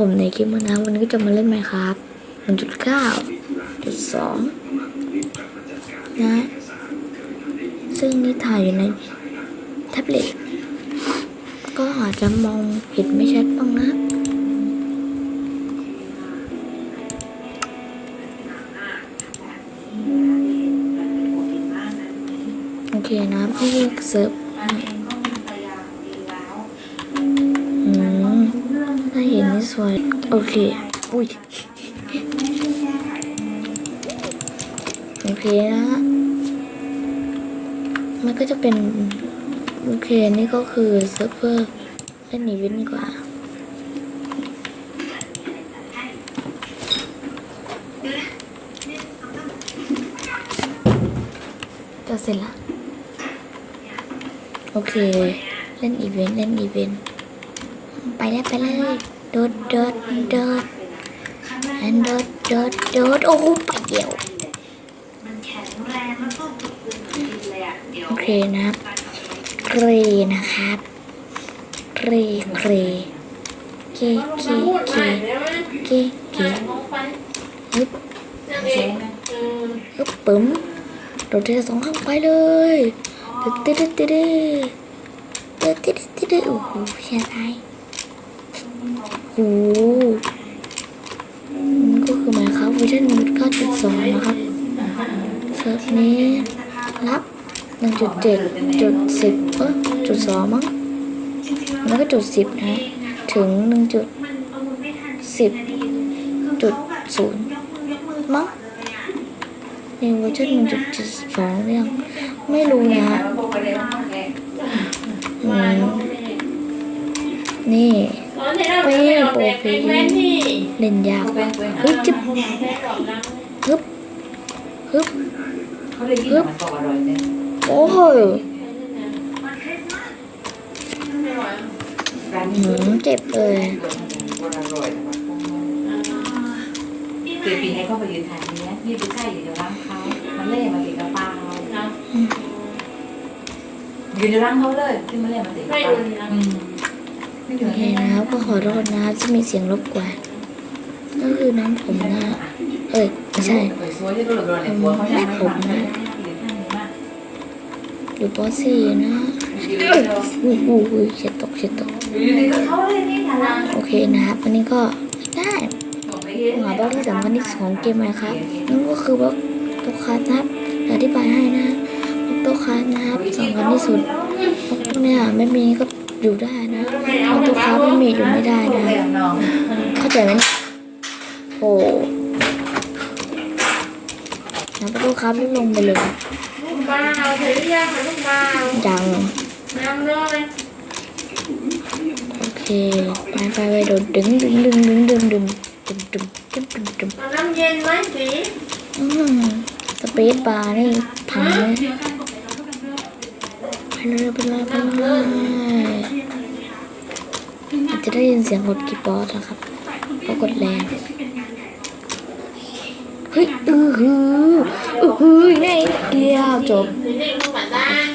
ผมในคลิปนี้นะวันนี้ก็จะมาเล่นไหมครับ1.9 1.2นะ ซึ่งนี่ถ่ายอยู่ในแท็บเล็ต ก็อาจจะมองเห็นไม่ชัดบ้างนะ เคนะพี่เซิร์ฟอืมถ้าเห็นนี่สวย โอเค อุ้ย โอเคนะฮะมันก็จะเป็น โอเค นี่ก็คือเซิร์ฟเวอร์เล่นอีเวนต์ดีกว่าจะเสร็จละ โอเค เล่นอีเวนต์เล่นอีเวนต์ไปเลยไปเลยโดดโดดโดดอันโดดโดดโดดโอ้โหไปเดียวโอเคนะครับเกรนะครับเกรเกรเกเกเกเกเกฮึบฮึบปึ้มโดดเทีละสองข้างไปเลย ตึ๊ดตึ๊ดตึ๊ดตึ๊ดตึ๊ดดึ๊ดโอ้โหเชียร์ไทยโอ้โหก็คือหมายครับเวอร์ชันหนึ่งเก้าจุดสองนะครับเซิร์ฟนี้รับหนึ่งจุดเจ็ดจุดสิบเออจุดสองมั้งแล้วก็จุดสิบนะถึงหนึ่งจุดสิบจุดศูนย์มั้งในเวอร์ชันหนึ่งจุดสองเรื่อง ไม่รู้นะฮะนี่เป้โปรฟีเล่นยากว่ะเฮ้ยจิ๊บฮึบฮึบเขาเลยกินมันก็อร่อยเนี่ยโอ้โหหืมเจ็บเลยคนอร่ยเจปีให้เข้าไปยืนทานเนี้ยพี่ไปใช่อยู่ในร้านเขามันเล่มาติดกระเป๋ายืนในร้านเขาเลยที่มันเล่มาติดกระเป๋าอืมไม่ถึโองเคนะครับก็ขอโทษนะครับที่มีเสียงรบกวนก็คือน้ำผมนะเอ้ยไม่ใช่สวยที่ตัวเหลือเนี่ยหัวเขาจะไม่ผมนะอยู่ป .4 นะอุ้ยอุ้ยอุ้ยเฉียดตกเฉียดตกอยู่ในเขาเลยนี่ฐานะโอเคนะครับอันนี้ก็ได้หาบล็อกที่สำคัญที่สุดของเกมไหมครับนั่นก็คือบล็อกตัวคัสนะครับอธิบายให้นะบล็อก ตัวคัสนะครับสำคัญที่สุดบล็อกพวกเนี้ยไม่มีก็อยู่ได้นะบล็อกตัวคัสไม่มีอยู่ไม่ได้นะเลยน้องเข้าใจไหมโอ้น้ำประตูครับรีบลงไปเลยลูกบ้าวเสร็จหรือยังคะลูกบ้าวยังน้ำเลยโอเคไปไปไปโดดดึงดึงดึงดึงดึงดึงดึงดึงดึงดึงดึงเอาน้ำเย็นไหมสีอืมสเปซบาร์นี่พังเลย ไปเลยไปเลยไปเลยจะได้ยินเสียงกดกีบอร์ดนะครับเพราะกดแรงเฮ้ยอือหืออือหือนี่เดียวจบสีเด็กมึงมาตั้ง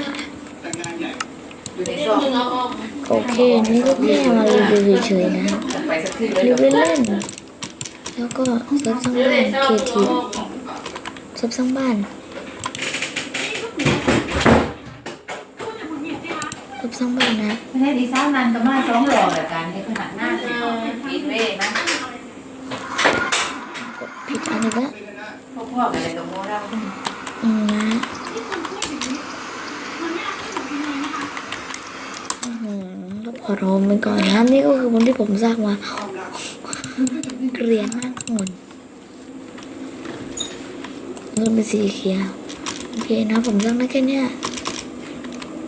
อยู่ในเด็กซอกมึงเอาออกโอเคนี่ก็แค่มารีวิวเฉยๆนะรีเลยรีวิวเล่น แล้วก็ซิร์ฟสร้างบ้านเคทีซิร์ฟสร้างบ้าน ซิร์ฟสร้างบ้านนะไม่ได้ดีไซน์นันก็มาสองหล่อแบบกันในขนาดหน้าสิปีนเว่นะกดผิดอันนี้ละพวกพวกอะไรกับโมเราอืมนะอื้อหือก็ขอโทษไปก่อนนะนี่ก็คือวันที่ผมสร้างมาเกลียนมากหมดเริ่มเป็นสีเขียวโอเคนะผมสร้างได้แค่เนี้ย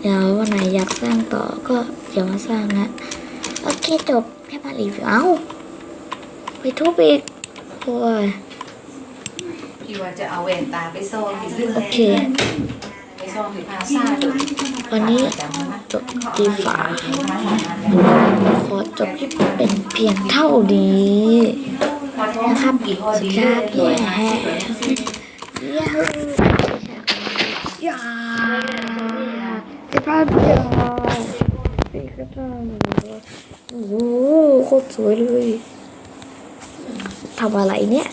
เดี๋ยววันไหนอยากสร้างต่อก็เดี๋ยวมาสร้างนะโอเคจบแค่มารีวิวเอ้าไปทุบอีกโอ้ยพี่ว่าจะเอาแหวนตาไปซ่อนอยู่ลึกโอเค ไปซ่อนอยู่พาซ่าดูวันนี้จำนะจบดีฝาขอจบคลิปเป็นเพียงเท่านี้ นะครับกี่ข้อสวัสดีดีครับด้วยแย่แย่ฮูยาสิบห้าเดียว สี่กระทงโอ้โหโคตรสวยเลยทำอะไรเนี่ย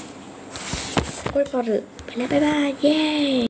โอ้ยพอเถอไปแล้วบ๊ายบายเย้